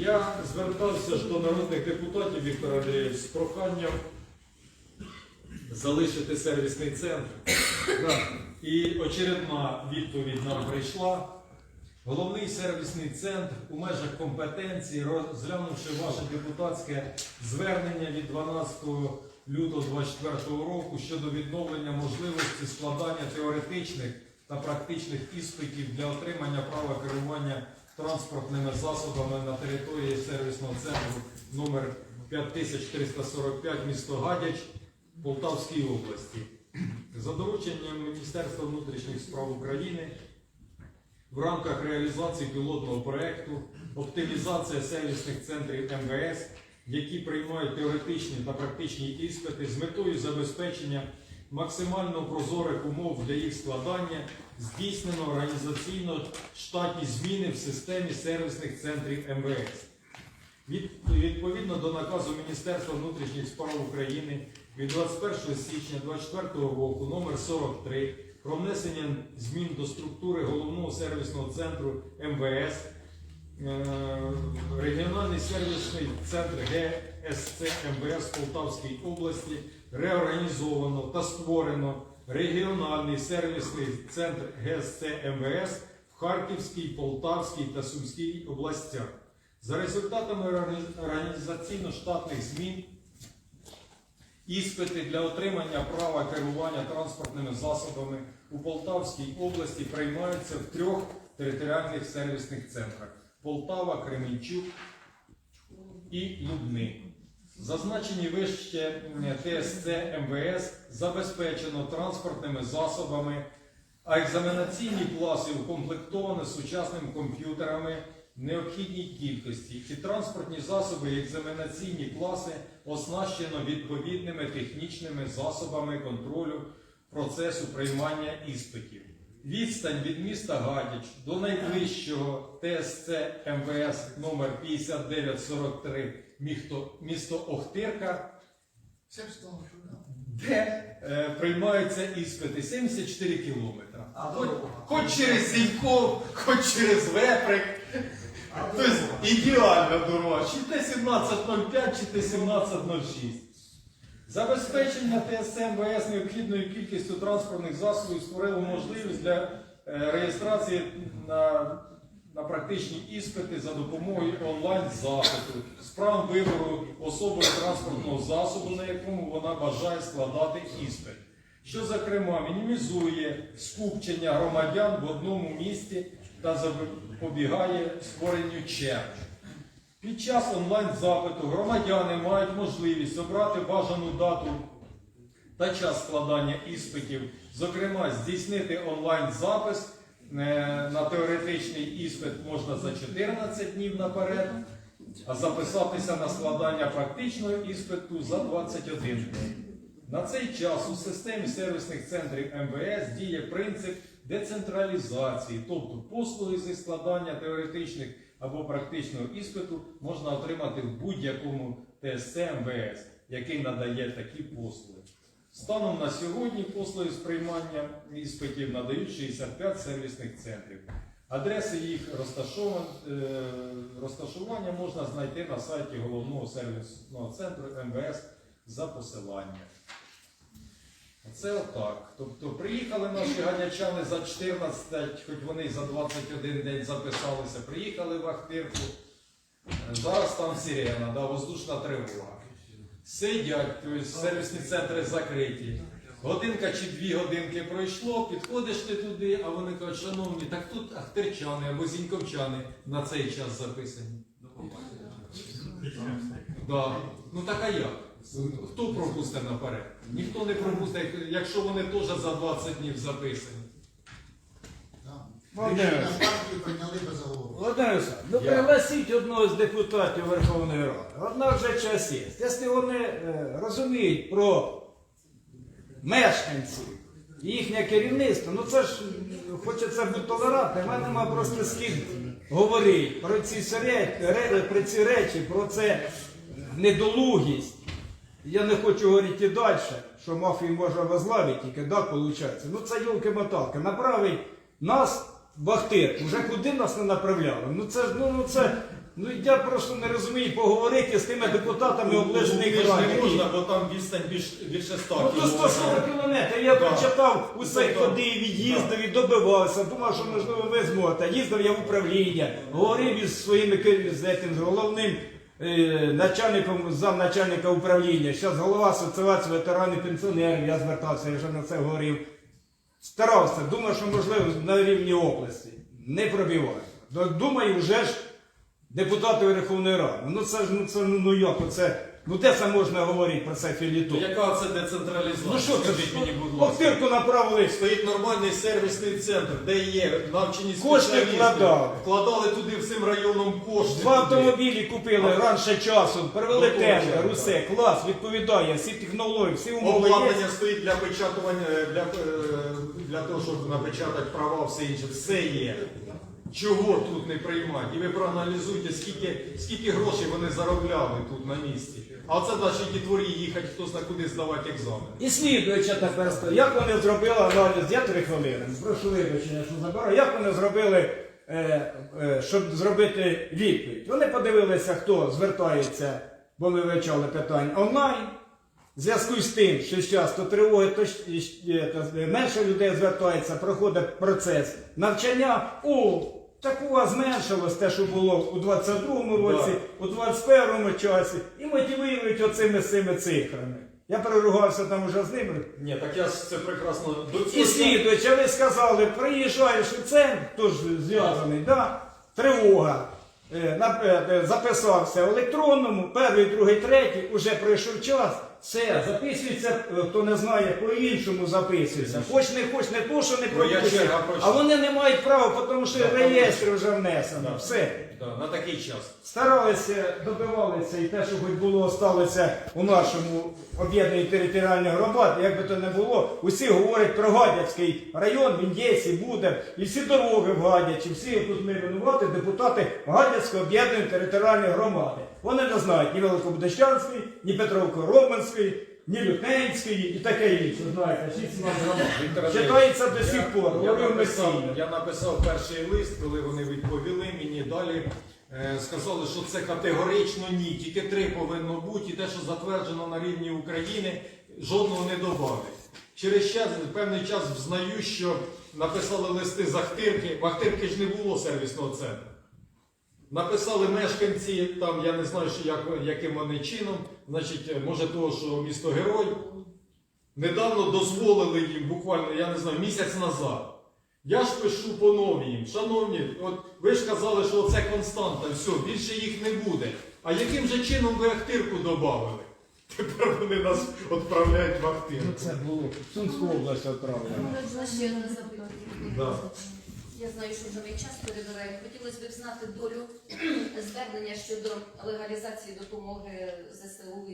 Я звертався ж до народних депутатів Віктора Андрійович з проханням залишити сервісний центр. І очередна відповідь нам прийшла. Головний сервісний центр у межах компетенції, розглянувши ваше депутатське звернення від 12 лютого 2024 року щодо відновлення можливості складання теоретичних та практичних іспитів для отримання права керування транспортними засобами на території сервісного центру номер 5345 місто Гадяч Полтавській області. За дорученням Міністерства внутрішніх справ України в рамках реалізації пілотного проекту оптимізація сервісних центрів МВС, які приймають теоретичні та практичні іспити з метою забезпечення максимально прозорих умов для їх складання, здійснено організаційно штатні зміни в системі сервісних центрів МВС. Від- Відповідно до наказу Міністерства внутрішніх справ України від 21 січня 2024 року номер 43 про внесення змін до структури головного сервісного центру МВС, регіональний сервісний центр ГСЦ МВС Полтавській області реорганізовано та створено регіональний сервісний центр ГСЦ МВС в Харківській, Полтавській та Сумській областях. За результатами органі- організаційно-штатних змін іспити для отримання права керування транспортними засобами у Полтавській області приймаються в трьох територіальних сервісних центрах: Полтава, Кременчук і Лубни. Зазначені вище ТСЦ МВС забезпечено транспортними засобами, а екзаменаційні класи укомплектовані сучасними комп'ютерами необхідній кількості. І транспортні засоби і екзаменаційні класи оснащено відповідними технічними засобами контролю процесу приймання іспитів. Відстань від міста Гадяч до найближчого ТСЦ МВС номер 5943 місто, місто Охтирка, де е, приймаються іспити 74 кілометри. Хоч, хоч через Зіньков, хоч через Веприк. Тобто ідеальна дорога. Чи Т-1705, чи Т-1706. Забезпечення ТСМ МВС необхідною кількістю транспортних засобів створило можливість для е, реєстрації на, на практичні іспити за допомогою онлайн-запиту з правом вибору особи транспортного засобу, на якому вона бажає складати іспит, що, зокрема, мінімізує скупчення громадян в одному місті та запобігає створенню черг. Під час онлайн-запиту громадяни мають можливість обрати бажану дату та час складання іспитів, зокрема, здійснити онлайн-запис е, на теоретичний іспит можна за 14 днів наперед, а записатися на складання практичного іспиту за 21 день. На цей час у системі сервісних центрів МВС діє принцип децентралізації, тобто послуги зі складання теоретичних або практичного іспиту можна отримати в будь-якому ТСЦ МВС, який надає такі послуги. Станом на сьогодні послуги з приймання іспитів надають 65 сервісних центрів. Адреси їх е, розташування можна знайти на сайті головного сервісного центру МВС за посиланням. Це отак. Тобто приїхали наші ганячани за 14, хоч вони за 21 день записалися, приїхали в Ахтирку. Зараз там сирена, да, воздушна тривога. Сидять, тобто сервісні центри закриті. Годинка чи дві годинки пройшло, підходиш ти туди, а вони кажуть, шановні, так тут ахтирчани або зіньковчани на цей час записані. Да. Ну так а як? Хто пропустить наперед? Ніхто не пропустить, якщо вони теж за 20 днів записані. Володимир. Ну пригласіть одного з депутатів Верховної Ради. Одна вже час є. Якщо вони е, розуміють про мешканців, і їхнє керівництво, ну це ж хочеться бути толерантним, в мене нема просто скільки говорити про ці, сере- про ці речі, про це недолугість. Я не хочу говорити і далі, що мафію можна возглавити, тільки да, виходить. Ну це юлки-моталки. Направить нас в Ахтир. Уже куди нас не направляли? Ну це ж ну, ну це Ну я просто не розумію поговорити з тими депутатами обласних Ну, не можна, бо там відстань більш, більше 100 Ну, то 140 кілометрів. Я прочитав усе Ну, ходив, їздив і добивався. Думав, що можливо ви зможете. Їздив я в управління, говорив із своїм кер- з головним начальником, замначальника управління. Зараз голова асоціації ветеранів пенсіонерів. Я звертався, я вже на це говорив. Старався, думав, що можливо на рівні області. Не пробиваю. Думаю, вже ж депутати Верховної Ради. Ну це ж ну це ну, ну як оце. Ну де це можна говорити про це філітон? Ну, Яка це децентралізація? Ну що це? Скажіть мені, будь ласка. Охтирку направили. Стоїть нормальний сервісний центр, де є навчені Кошти спеціалісти. вкладали. Вкладали туди всім районом кошти. Два туди. автомобілі купили раніше часу, перевели Ну, тендер, точно. усе, клас, відповідає, всі технології, всі умови є. Обладнання стоїть для печатування, е, для, е, для того, щоб напечатати права, все інше. Все є. Чого тут не приймати? І ви проаналізуйте, скільки, скільки грошей вони заробляли тут на місці. А це наші дітворі їхати хтось на куди здавати екзамен. І слідуюча тепер як вони зробили аналіз, я три хвилини, прошу вибачення, що забираю, як вони зробили, е, е, щоб зробити відповідь. Вони подивилися, хто звертається, бо ми вивчали питання онлайн. В зв'язку з тим, що часто тривоги, то менше людей звертається, проходить процес навчання. О, так у вас зменшилось те, що було у 22-му році, у 21-му часі, і мотивують оцими цими цифрами. Я переругався там уже з ними. Ні, так я ж це прекрасно до І цього. слідуючи, ви сказали, приїжджаєш у центр, хто ж зв'язаний, да? тривога. Е, е, записався в електронному, перший, другий, третій, уже пройшов час. Все, записується, е, хто не знає, по-іншому записується. Хоч не хоч, не то, що не Ну, я пропустять, а вони не мають права, тому що Да, реєстр вже внесено. Да. Все. Да, на такий час. Старалися, добивалися і те, що хоч було сталося у нашому об'єднанні територіальної громади, як би то не було, усі говорять про Гадяцький район, він є, і буде, і всі дороги в Гадячі, всі тут ми винувати депутати Гадяцької об'єднаної територіальної громади. Вони не знають ні Великобудещанської, ні Петровко-Романської, ні Лютненської і таке інше. Знаєте, шість нас Віктор Читається до сих пор, Я говорив написав, я написав перший лист, коли вони відповіли мені далі. е, Сказали, що це категорично ні, тільки три повинно бути, і те, що затверджено на рівні України, жодного не додали. Через час, певний час взнаю, що написали листи з Ахтирки. В Ахтирки ж не було сервісного центру. Написали мешканці, там я не знаю, що як, яким вони чином, значить, е, може того, що місто Герой. Недавно дозволили їм, буквально, я не знаю, місяць назад. Я ж пишу по новій їм. Шановні, от ви ж казали, що це константа, все, більше їх не буде. А яким же чином ви Ахтирку додали? Тепер вони нас відправляють в Ахтирку. Ну це було Сумську область запитання? Да. Я знаю, що вже мій час перебирає. Хотілося б знати долю звернення щодо легалізації допомоги ЗСУ